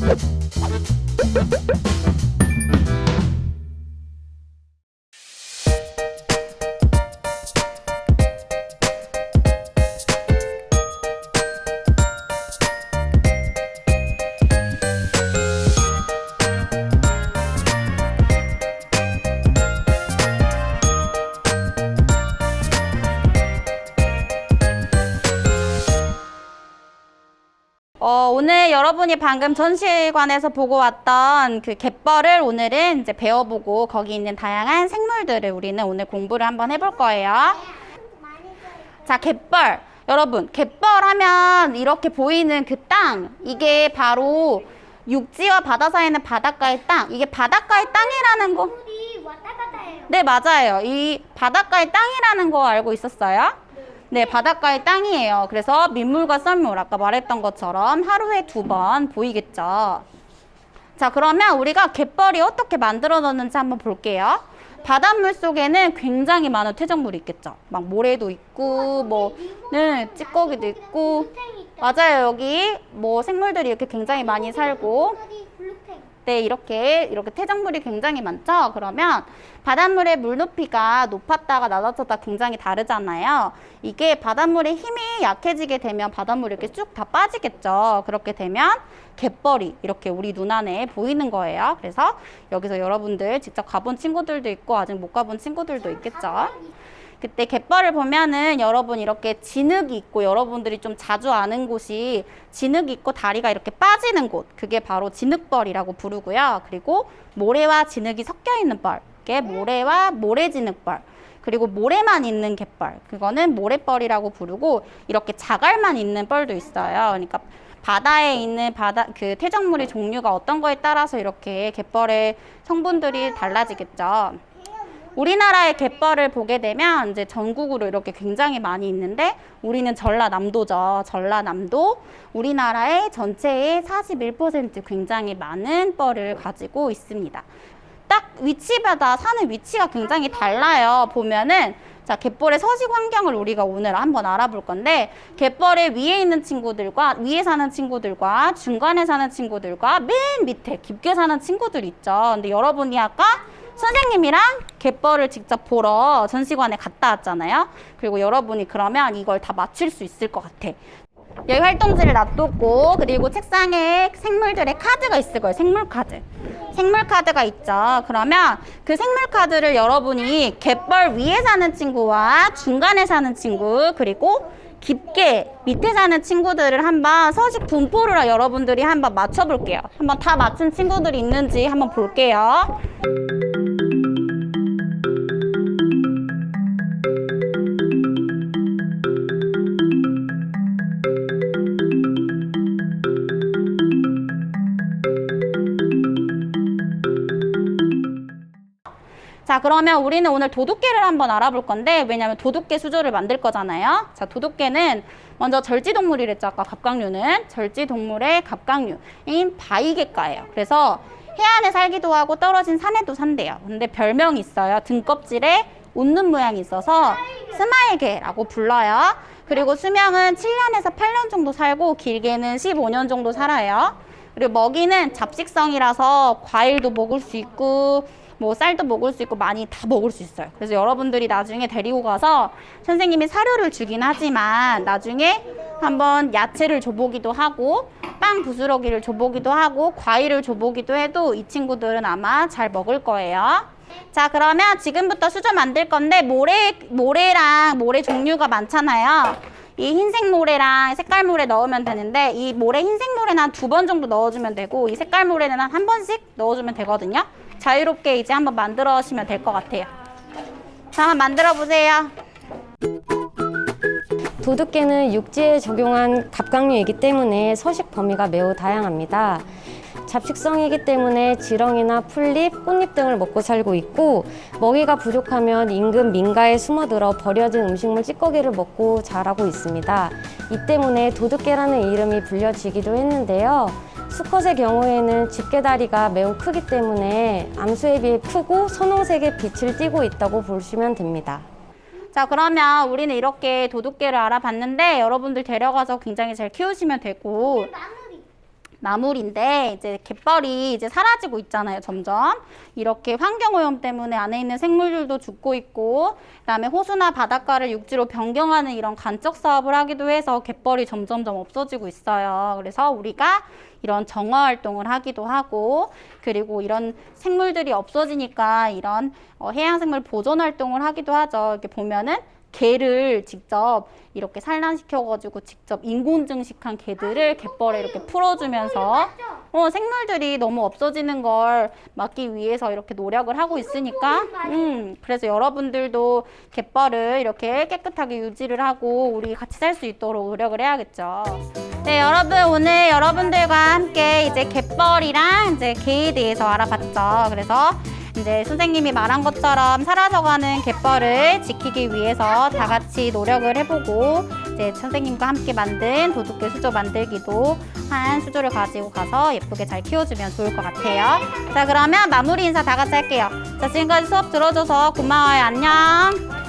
Thank you. 어, 오늘 여러분이 방금 전시관에서 보고 왔던 그 갯벌을 오늘은 이제 배워보고 거기 있는 다양한 생물들을 우리는 오늘 공부를 한번 해볼 거예요. 자, 갯벌. 여러분, 갯벌 하면 이렇게 보이는 그 땅, 이게 바로 육지와 바다 사이는 바닷가의 땅. 이게 바닷가의 땅이라는 거. 네, 맞아요. 이 바닷가의 땅이라는 거 알고 있었어요? 네, 바닷가의 땅이에요. 그래서 민물과 썰물, 아까 말했던 것처럼 하루에 두 번 보이겠죠. 자, 그러면 우리가 갯벌이 어떻게 만들어졌는지 한번 볼게요. 바닷물 속에는 굉장히 많은 퇴적물이 있겠죠. 막 모래도 있고, 뭐, 네, 찌꺼기도 있고. 맞아요. 여기 뭐 생물들이 이렇게 굉장히 많이 살고, 블루탱. 네, 이렇게 이렇게 퇴적물이 굉장히 많죠. 그러면 바닷물의 물 높이가 높았다가 낮아졌다 굉장히 다르잖아요. 이게 바닷물의 힘이 약해지게 되면 바닷물이 이렇게 쭉 다 빠지겠죠. 그렇게 되면 갯벌이 이렇게 우리 눈안에 보이는 거예요. 그래서 여기서 여러분들 직접 가본 친구들도 있고 아직 못 가본 친구들도 있겠죠. 그때 갯벌을 보면은 여러분 이렇게 진흙이 있고 여러분들이 좀 자주 아는 곳이 진흙이 있고 다리가 이렇게 빠지는 곳. 그게 바로 진흙벌이라고 부르고요. 그리고 모래와 진흙이 섞여 있는 벌. 그게 모래와 모래진흙벌. 그리고 모래만 있는 갯벌. 그거는 모래벌이라고 부르고 이렇게 자갈만 있는 뻘도 있어요. 그러니까 바다에 있는 바다 그 퇴적물의 종류가 어떤 거에 따라서 이렇게 갯벌의 성분들이 달라지겠죠. 우리나라의 갯벌을 보게 되면 이제 전국으로 이렇게 굉장히 많이 있는데 우리는 전라남도죠. 전라남도 우리나라의 전체의 41% 굉장히 많은 뻘을 가지고 있습니다. 딱 위치마다 사는 위치가 굉장히 달라요. 보면은 자, 갯벌의 서식 환경을 우리가 오늘 한번 알아볼 건데 갯벌의 위에 있는 친구들과 위에 사는 친구들과 중간에 사는 친구들과 맨 밑에 깊게 사는 친구들 있죠. 근데 여러분이 아까 선생님이랑 갯벌을 직접 보러 전시관에 갔다 왔잖아요. 그리고 여러분이 그러면 이걸 다 맞출 수 있을 것 같아. 여기 활동지를 놔뒀고 그리고 책상에 생물들의 카드가 있을 거예요. 생물 카드. 생물 카드가 있죠. 그러면 그 생물 카드를 여러분이 갯벌 위에 사는 친구와 중간에 사는 친구 그리고 깊게 밑에 사는 친구들을 한번 서식 분포를 여러분들이 한번 맞춰볼게요. 한번 다 맞춘 친구들이 있는지 한번 볼게요. 자, 그러면 우리는 오늘 도둑개를 한번 알아볼 건데, 왜냐면 도둑개 수조를 만들 거잖아요. 자, 도둑개는 먼저 절지동물이랬죠. 아까 갑각류는. 절지동물의 갑각류인 바이개과예요. 그래서 해안에 살기도 하고 떨어진 산에도 산대요. 근데 별명이 있어요. 등껍질에 웃는 모양이 있어서 스마일개라고 불러요. 그리고 수명은 7년에서 8년 정도 살고 길게는 15년 정도 살아요. 그리고 먹이는 잡식성이라서 과일도 먹을 수 있고 뭐 쌀도 먹을 수 있고 많이 다 먹을 수 있어요. 그래서 여러분들이 나중에 데리고 가서 선생님이 사료를 주긴 하지만 나중에 한번 야채를 줘보기도 하고 빵 부스러기를 줘보기도 하고 과일을 줘보기도 해도 이 친구들은 아마 잘 먹을 거예요. 자 그러면 지금부터 수저 만들 건데 모래 모래랑 모래 종류가 많잖아요. 이 흰색 모래랑 색깔 모래 넣으면 되는데 이 모래 흰색 모래는 한 두 번 정도 넣어주면 되고 이 색깔 모래는 한 한 번씩 넣어주면 되거든요. 자유롭게 이제 한번 만들어시면 될 것 같아요. 자, 만들어 보세요. 도둑개는 육지에 적용한 갑각류이기 때문에 서식 범위가 매우 다양합니다. 잡식성이기 때문에 지렁이나 풀잎, 꽃잎 등을 먹고 살고 있고 먹이가 부족하면 인근 민가에 숨어들어 버려진 음식물 찌꺼기를 먹고 자라고 있습니다. 이 때문에 도둑개라는 이름이 불려지기도 했는데요. 수컷의 경우에는 집게다리가 매우 크기 때문에 암수에 비해 크고 선홍색의 빛을 띠고 있다고 보시면 됩니다. 자, 그러면 우리는 이렇게 도둑개를 알아봤는데 여러분들 데려가서 굉장히 잘 키우시면 되고. 나물인데 이제 갯벌이 이제 사라지고 있잖아요, 점점. 이렇게 환경 오염 때문에 안에 있는 생물들도 죽고 있고, 그다음에 호수나 바닷가를 육지로 변경하는 이런 간척 사업을 하기도 해서 갯벌이 점점점 없어지고 있어요. 그래서 우리가 이런 정화 활동을 하기도 하고, 그리고 이런 생물들이 없어지니까 이런 어, 해양 생물 보존 활동을 하기도 하죠. 이렇게 보면은 개를 직접 이렇게 산란시켜가지고 직접 인공 증식한 개들을 갯벌에 이렇게 풀어주면서 어, 생물들이 너무 없어지는 걸 막기 위해서 이렇게 노력을 하고 있으니까 음, 그래서 여러분들도 갯벌을 이렇게 깨끗하게 유지를 하고 우리 같이 살 수 있도록 노력을 해야겠죠. 네, 여러분 오늘 여러분들과 함께 이제 갯벌이랑 이제 개에 대해서 알아봤죠. 그래서 이제 선생님이 말한 것처럼 사라져가는 갯벌을 지키기 위해서 다 같이 노력을 해보고 이제 선생님과 함께 만든 도둑개 수조 만들기도 한 수조를 가지고 가서 예쁘게 잘 키워주면 좋을 것 같아요. 자, 그러면 마무리 인사 다 같이 할게요. 자, 지금까지 수업 들어줘서 고마워요. 안녕.